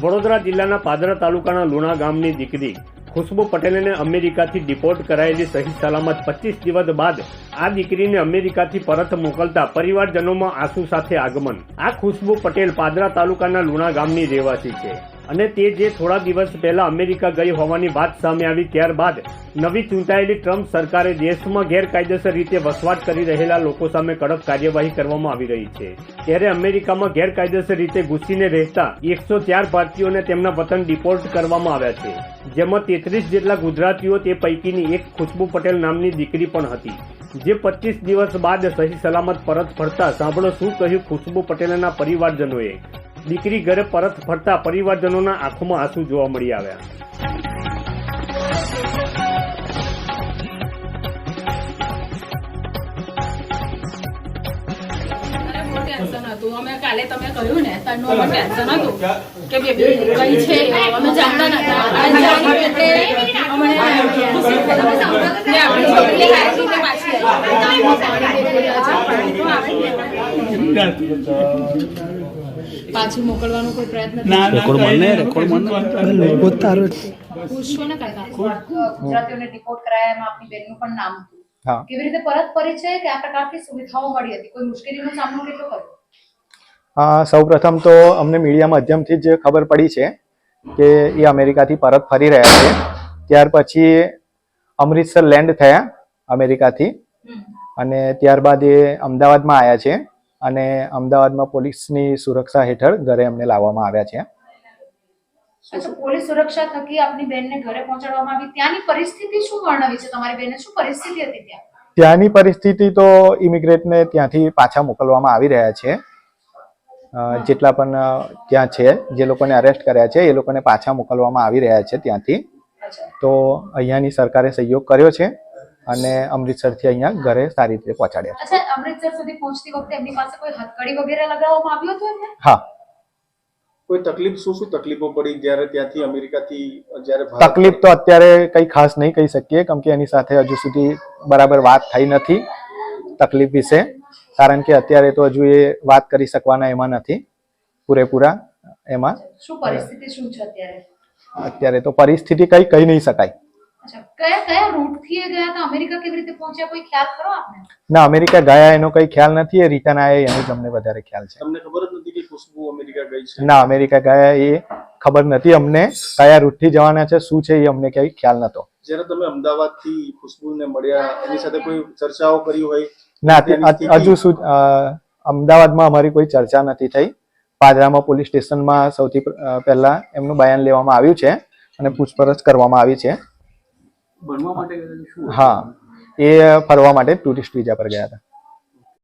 વડોદરા જિલ્લાના પાદરા તાલુકાના લુણા ગામની દીકરી ખુશ્બુ પટેલને અમેરિકાથી ડિપોર્ટ કરાયેલી સહી સલામત પચીસ દિવસ બાદ આ દીકરીને અમેરિકાથી પરત મોકલતા પરિવારજનોમાં આંસુ સાથે આગમન. આ ખુશ્બુ પટેલ પાદરા તાલુકાના લુણા ગામની રહેવાસી છે. અને તે જે થોડા દિવસ પહેલા અમેરિકા ગઈ હોવાની વાત સામે આવી, ત્યારબાદ નવી ચૂંટાયેલી ટ્રમ્પ સરકારે દેશમાં ગેરકાયદેસર રીતે વસવાટ કરી રહેલા લોકો સામે કડક કાર્યવાહી કરવામાં આવી રહી છે. ત્યારે અમેરિકામાં ગેરકાયદેસર રીતે ઘૂસીને રહેતા એકસો ચાર ભારતીયોને તેમના વતન ડિપોર્ટ કરવામાં આવ્યા છે. જેમાં તેત્રીસ જેટલા ગુજરાતીઓ તે પૈકીની એક ખુશ્બુ પટેલ નામની દીકરી પણ હતી. જે પચીસ દિવસ બાદ સહી સલામત પરત ફરતા સાંભળો શું કહ્યું ખુશ્બુ પટેલના પરિવારજનોએ. દીકરી ઘરે પરત ફરતા પરિવારજનોના આંખોમાં આંસુ જોવા મળી આવ્યા. ટેન્શન હતું. અમે કાલે તમે કહ્યું ને તારનું અમે ટેન્શન હતું કે બેબી કઈ છે અમે જાણતા નતા. અમને પાછી પાછી મોકલવાનો કોઈ પ્રયત્ન ના ના રેકોર્ડ મળે ને, રેકોર્ડ મળે. પૂછશો ને કાકા ગુજરાતીઓને રિપોર્ટ કરાયા એમાં આપની બેનનું પણ નામ હતું. હા. કેવી રીતે પરત ફરી છે કે આ પ્રકારની સુવિધાઓ મળી હતી? કોઈ મુશ્કેલીનો સામનો કેટલો કર્યો? સૌ સૌપ્રથમ તો અમને મીડિયા માધ્યમથી જ ખબર પડી છે કે એ અમેરિકાથી પરત ફરી રહ્યા છે. ત્યાર પછી અમૃતસર લેન્ડ થયા અમેરિકાથી. અને ત્યારબાદ એ અમદાવાદમાં આવ્યા છે. અને અમદાવાદમાં પોલીસની સુરક્ષા હેઠળ ઘરે અમને લાવવામાં આવ્યા છે. પોલીસ સુરક્ષા થકી આપની બેનને ઘરે પહોંચાડવામાં આવી. ત્યાંની પરિસ્થિતિ શું વર્ણવી છે? તમારી બેનને શું પરિસ્થિતિ હતી ત્યાં? ત્યાંની પરિસ્થિતિ તો ઇમિગ્રેટને ત્યાંથી પાછા મોકલવામાં આવી રહ્યા છે. જેટલા પણ ત્યાં છે જે લોકોને અરેસ્ટ કર્યા છે એ લોકોને પાછા મોકલવામાં આવી રહ્યા છે ત્યાંથી. તો અહીંયાની સરકારે સહયોગ કર્યો છે. અને અમૃતસરથી અહીંયા ઘરે સારી રીતે પહોંચાડ્યા અચ્છા અમૃતસર સુધી પહોંચતી વખતે એમની પાસે કોઈ હથકડી વગેરે લગાવવામાં આવ્યું હતું હા. કોઈ તકલીફ શું શું તકલીફો પડી જ્યારે ત્યાંથી અમેરિકાથી જ્યારે તકલીફ તો અત્યારે કંઈ ખાસ નહીં કહી શકીએ કેમ કે એની સાથે હજુ સુધી બરાબર વાત થઈ નથી તકલીફ વિશે કારણ કે અત્યારે તો હજુ એ વાત કરી શકવાના એમાં નથી પૂરેપૂરા એમાં. શું પરિસ્થિતિ શું છે અત્યારે? અત્યારે તો પરિસ્થિતિ કંઈ કહી નહીં શકાય. કયા કયા રૂટથી એ ગયા હતા? અમેરિકા કેવી રીતે પહોંચ્યા? કોઈ ખ્યાલ ખરો આપને? ના અમેરિકા ગયા એનો કંઈ ખ્યાલ નથી. એ રિટર્ન આયા એનો જ અમને વધારે ખ્યાલ છે. તમને ખબર જ નથી કે ખુશ્બુ અમેરિકા ગઈ છે? ના અમેરિકા ગયા એ ખબર નથી અમને કયા રૂટથી જવાના છે શું છે એ અમને ક્યાંય ખ્યાલ નતો. જ્યારે તમે અમદાવાદથી ખુશ્બુને મળ્યા એની સાથે કોઈ ચર્ચાઓ કરી હોય? ના હજુ સુધી અમદાવાદમાં અમારી કોઈ ચર્ચા નથી થઈ. પાદરામાં પોલીસ સ્ટેશનમાં સૌથી પહેલા એમનું બયાન લેવામાં આવ્યું છે અને પૂછપરછ કરવામાં આવી છે. ભણવા માટે શું હા એ ફરવા માટે ટુરિસ્ટ વિઝા પર ગયા હતા.